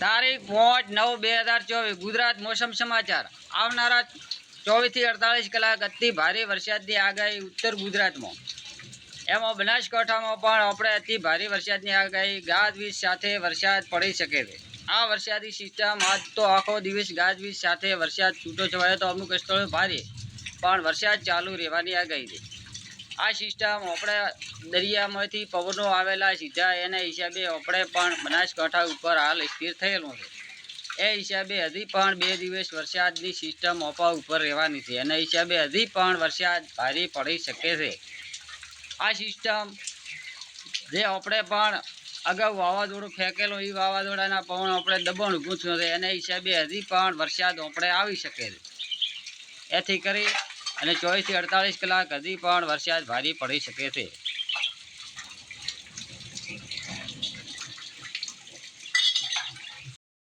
તારીખ પાંચ નવ, બે હજાર ચોવીસ, ગુજરાત મોસમ સમાચાર. આવનારા ચોવીસથી અડતાલીસ કલાક અતિ ભારે વરસાદની આગાહી ઉત્તર ગુજરાતમાં. એમાં બનાસકાંઠામાં પણ આપણે અતિ ભારે વરસાદની આગાહી, ગાજવીજ સાથે વરસાદ પડી શકે છે. આ વરસાદી સિસ્ટમ આજ તો આખો દિવસ ગાજવીજ સાથે વરસાદ છૂટો છવાયો તો અમુક સ્થળો ભારે, પણ વરસાદ ચાલુ રહેવાની આગાહી છે. આ સિસ્ટમ આપણે દરિયામાંથી પવનો આવેલા સીધા એના હિસાબે આપણે પણ બનાસકાંઠા ઉપર હાલ સ્થિર થયેલું છે. એ હિસાબે હજી પણ બે દિવસ વરસાદની સિસ્ટમ ઓપા ઉપર રહેવાની છે એના હિસાબે હજી પણ વરસાદ ભારે પડી શકે છે. આ સિસ્ટમ જે આપણે પણ અગાઉ વાવાઝોડું ફેંકેલું એ વાવાઝોડાના પવન આપણે દબાણ ઊભું થયું છે એના હિસાબે હજી પણ વરસાદ આપણે આવી શકે છે. એથી કરી અને ચોવીસથી અડતાલીસ કલાક હજી પણ વરસાદ ભારે પડી શકે છે.